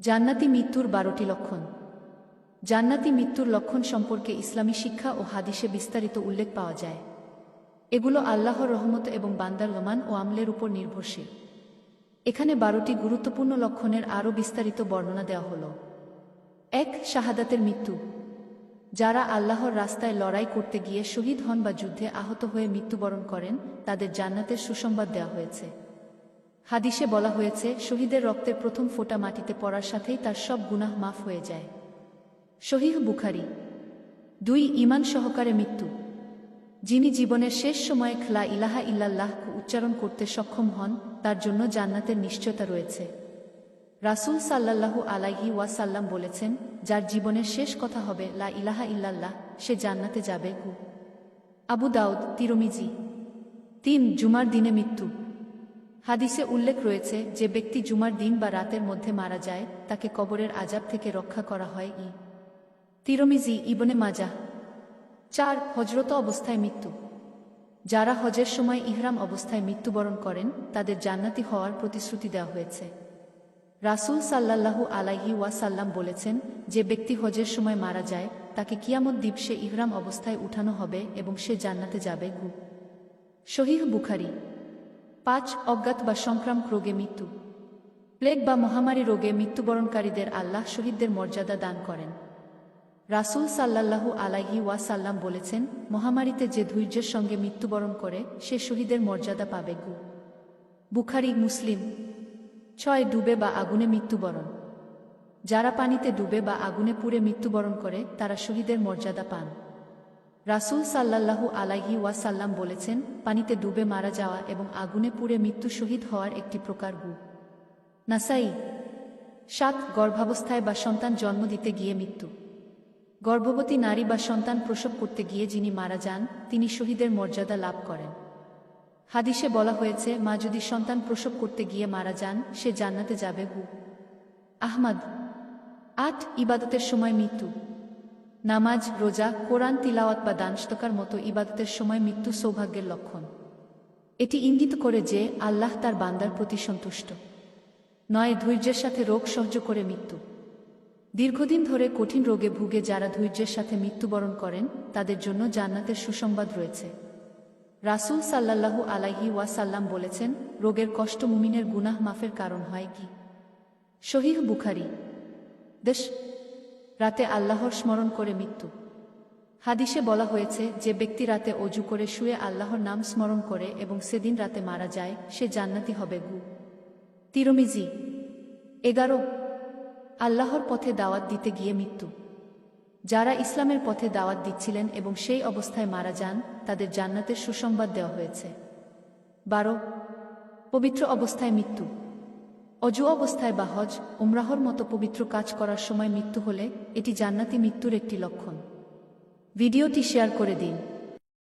জান্নাতি মৃত্যুর বারোটি লক্ষণ। জান্নাতি মৃত্যুর লক্ষণ সম্পর্কে ইসলামী শিক্ষা ও হাদিসে বিস্তারিত উল্লেখ পাওয়া যায়। এগুলো আল্লাহর রহমত এবং বান্দার লমান ও আমলের উপর নির্ভরশীল। এখানে বারোটি গুরুত্বপূর্ণ লক্ষণের আরও বিস্তারিত বর্ণনা দেওয়া হল। এক, শাহাদাতের মৃত্যু। যারা আল্লাহর রাস্তায় লড়াই করতে গিয়ে শহীদ হন বা যুদ্ধে আহত হয়ে মৃত্যুবরণ করেন, তাদের জান্নাতের সুসংবাদ দেওয়া হয়েছে। হাদিসে বলা হয়েছে, শহীদের রক্তের প্রথম ফোঁটা মাটিতে পড়ার সাথেই তার সব গুনাহ মাফ হয়ে যায়। শহীহ বুখারি, দুই ইমান সহকারে মৃত্যু। যিনি জীবনের শেষ সময়ে খলা ইলাহা ইল্লাল্লাহ উচ্চারণ করতে সক্ষম হন, তার জন্য জান্নাতের নিশ্চয়তা রয়েছে। রাসূল সাল্লাল্লাহু আলাইহি ওয়াসাল্লাম বলেছেন, যার জীবনের শেষ কথা হবে লা ইলাহা ইল্লাল্লাহ, সে জান্নাতে যাবে গু আবু দাউদ, তিরমিজি, তিন জুমার দিনে মৃত্যু। হাদিসে উল্লেখ রয়েছে যে ব্যক্তি জুমার দিন বা রাতের মধ্যে মারা যায়, তাকে কবরের আজাব থেকে রক্ষা করা হয় ই। তিরমিজি ইবনে মাজা চার হজরত অবস্থায় মৃত্যু। যারা হজের সময় ইহরাম অবস্থায় মৃত্যুবরণ করেন, তাদের জান্নাতি হওয়ার প্রতিশ্রুতি দেওয়া হয়েছে। রাসূল সাল্লাল্লাহু আলাইহি ওয়াসাল্লাম বলেছেন যে ব্যক্তি হজের সময় মারা যায়, তাকে কিয়ামত দিবসে ইহরাম অবস্থায় উঠানো হবে এবং সে জান্নাতে যাবে গু শহীহ বুখারি। পাঁচ অজ্ঞাত বা সংক্রামক রোগে মৃত্যু। প্লেগ বা মহামারী রোগে মৃত্যুবরণকারীদের আল্লাহ শহীদদের মর্যাদা দান করেন। রাসূল সাল্লাল্লাহু আলাইহি ওয়াসাল্লাম বলেছেন, মহামারীতে যে ধৈর্যের সঙ্গে মৃত্যুবরণ করে, সে শহীদের মর্যাদা পাবে গু। বুখারি, মুসলিম, ছয় ডুবে বা আগুনে মৃত্যুবরণ। যারা পানিতে ডুবে বা আগুনে পুড়ে মৃত্যুবরণ করে, তারা শহীদের মর্যাদা পান। রাসূল সাল্লাল্লাহু আলাইহি ওয়াসাল্লাম বলেছেন, পানিতে ডুবে মারা যাওয়া এবং আগুনে পুড়ে মৃত্যু শহীদ হওয়ার একটি প্রকার গু নাসাই, সাত গর্ভাবস্থায় বা সন্তান জন্ম দিতে গিয়ে মৃত্যু। গর্ভবতী নারী বা সন্তান প্রসব করতে গিয়ে যিনি মারা যান, তিনি শহীদের মর্যাদা লাভ করেন। হাদিসে বলা হয়েছে, মা যদি সন্তান প্রসব করতে গিয়ে মারা যান, সে জান্নাতে যাবে হু। আহমদ, আট ইবাদতের সময় মৃত্যু। নামাজ, রোজা, কোরআন, তিলাওয়াত বা দানস্তকার মতো ইবাদতের সময় মৃত্যু সৌভাগ্যের লক্ষণ। এটি ইঙ্গিত করে যে আল্লাহ তার বান্দার প্রতি সন্তুষ্ট। নয়, ধৈর্যের সাথে রোগ সহ্য করে মৃত্যু। দীর্ঘদিন ধরে কঠিন রোগে ভুগে যারা ধৈর্যের সাথে মৃত্যুবরণ করেন, তাদের জন্য জান্নাতের সুসংবাদ রয়েছে। রাসূল সাল্লাল্লাহু আলাইহি ওয়াসাল্লাম বলেছেন, রোগের কষ্ট মুমিনের গুনাহ মাফের কারণ হয় কি? শহীহ বুখারি। দেশ রাতে আল্লাহর স্মরণ করে মৃত্যু। হাদিসে বলা হয়েছে, যে ব্যক্তি রাতে অজু করে শুয়ে আল্লাহর নাম স্মরণ করে এবং সেদিন রাতে মারা যায়, সে জান্নাতি হবে গু। তিরমিজি, এগারো, আল্লাহর পথে দাওয়াত দিতে গিয়ে মৃত্যু। যারা ইসলামের পথে দাওয়াত দিচ্ছিলেন এবং সেই অবস্থায় মারা যান, তাদের জান্নাতের সুসংবাদ দেওয়া হয়েছে। বারো, পবিত্র অবস্থায় মৃত্যু। অজু অবস্থায় বাহজ উমরাহর মতো পবিত্র কাজ করার সময় মৃত্যু হলে এটি জান্নাতি মৃত্যুর একটি লক্ষণ। ভিডিওটি শেয়ার করে দিন।